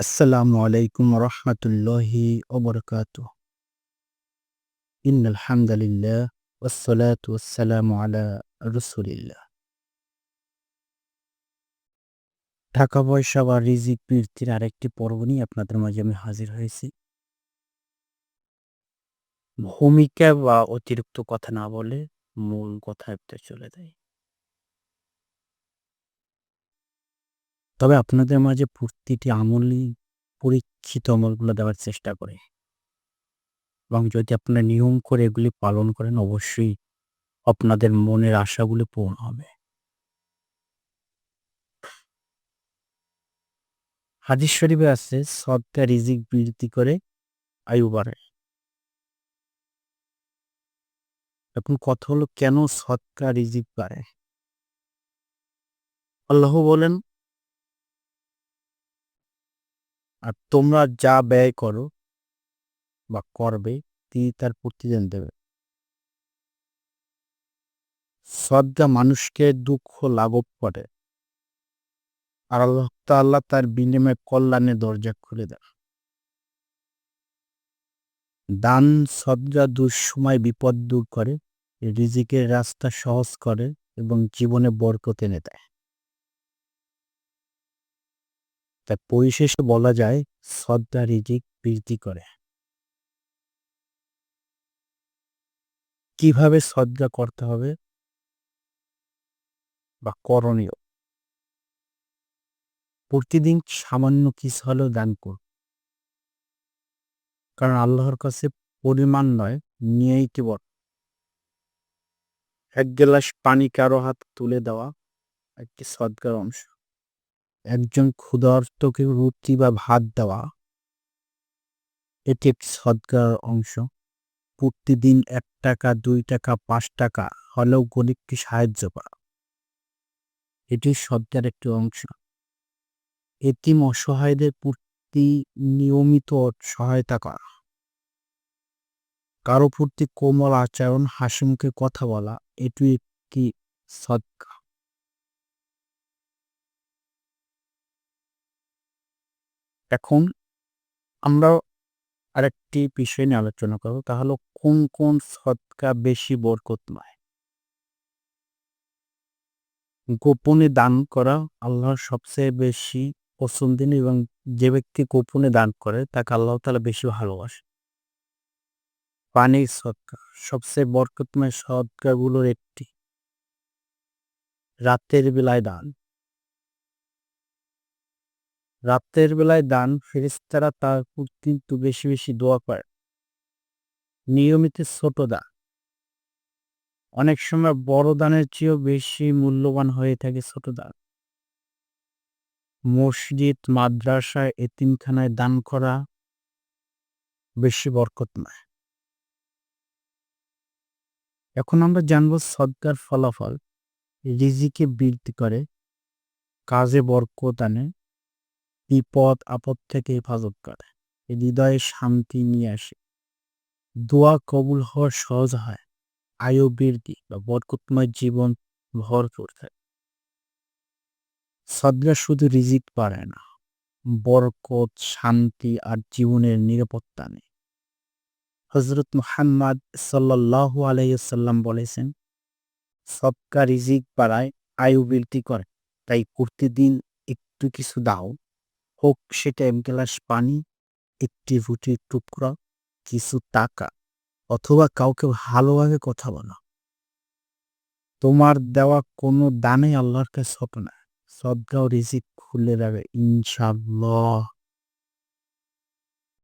আসসালামু আলাইকুম রহমতুল্লাহি ওবরকাত ইন আলহামদুলিল্লাহ ওসলাত ওসালাম আলা রসুলিল্লাহ। টাকা পয়সা বা রিজিক বৃত্তির আরেকটি পর্ব নিয়ে আপনাদের মাঝে আমি হাজির হয়েছি। ভূমিকা বা অতিরিক্ত কথা না বলে মূল কথায় চলে যায় তবে আপনাদের মাঝে প্রতিটি আমলই পরীক্ষিত আমলগুলো দেওয়ার চেষ্টা করে। এবং যদি আপনারা নিয়ম করে এগুলি পালন করেন, অবশ্যই আপনাদের মনের আশাগুলো পূর্ণ হবে। হাদিস শরীফে আছে সদকা রিজিক বৃদ্ধি করে আয়ু বাড়ে এখন কথা হলো, কেন সদকা রিজিক বাড়ে আল্লাহ বলেন আর তোমরা যা ব্যয় করো বা করবে, তিনি তার প্রতিদান দেবে সদ্গা মানুষকে দুঃখ লাঘব করে। আর আল্লাহ তাল্লাহ তার বিনিময়ে কল্যাণের দরজা খুলে দেয় দান সদ্গা দুঃসময় বিপদ দূর করে, রিজিকের রাস্তা সহজ করে এবং জীবনে বরকত এনে দেয়। তাই পরিশেষে বলা যায় শ্রদ্ধা রিজিক বৃদ্ধি করে। কীভাবে শ্রদ্ধা করতে হবে? বা করণীয়? প্রতিদিন সামান্য কিছু হলেও দান কর কারণ আল্লাহর কাছে পরিমাণ নয় নিয়েই কেবল এক গ্লাস পানি কারও হাত তুলে দেওয়া একটি সদ্গার অংশ। একজন ক্ষুধার্তকে রুটি বা ভাত দেওয়া, এটি একটি সদ্গার অংশ। প্রতিদিন এক টাকা, দুই টাকা, পাঁচ টাকা হলেও গরিবকে সাহায্য করা। এটি সদ্গার একটি অংশ। এতিম অসহায়দের প্রতি নিয়মিত সহায়তা করা। কারও প্রতি কোমল আচরণ, হাসিমুখে কথা বলা এটি একটি সদ্গা এখন আমরা আরেকটি বিষয় নিয়ে আলোচনা করব, তা হলো কোন কোন সৎকা বেশি বরকতময়? গোপনে দান করা আল্লাহর সবচেয়ে বেশি পছন্দিন এবং যে ব্যক্তি গোপনে দান করে, তাকে আল্লাহ তালা বেশি ভালোবাসে। পানির সৎকা, সবচেয়ে বরকতময় সৎকাগুলোর একটি। রাতের বেলায় দান। রাতের বেলায় দান ফেরিস্তারা তার কিন্তু বেশি বেশি দোয়া করে নিয়মিত ছোট দান। অনেক সময় বড় দানের চেয়েও বেশি মূল্যবান হয়ে থাকে ছোট দান। মসজিদ মাদ্রাসায় এতিমখানায় দান করা বেশি বরকতময়। এখন আমরা জানব সদকার ফলাফল, রিজিকে বৃদ্ধি করে কাজে বরকত আনে বিপদ, আপদ থেকে হেফাজত করে। হৃদয়ে শান্তি নিয়ে আসে। দোয়া কবুল হওয়া সহজ হয়। আয়ু বৃদ্ধি বা বরকতময় জীবন ভরপুর থাকে। সদগা শুধু রিজিক পারে না, বরকত, শান্তি আর জীবনের নিরাপত্তা নেই হজরত মুহাম্মদ সাল্লাহ আলাইসাল্লাম বলেছেন সবকা রিজিক পাড়ায় আয়ু বৃদ্ধি করে। তাই প্রতিদিন একটু কিছু দাও হোক সেটা এক গ্লাস পানি, একটি রুটির টুকরা, কিছু টাকা, অথবা কাউকে ভালোভাবে কথা বলা। তোমার দেওয়া কোনো দানে আল্লাহর কাছে হবে না। সদগাও রিজিক খুলে দেবে ইনশাল্লাহ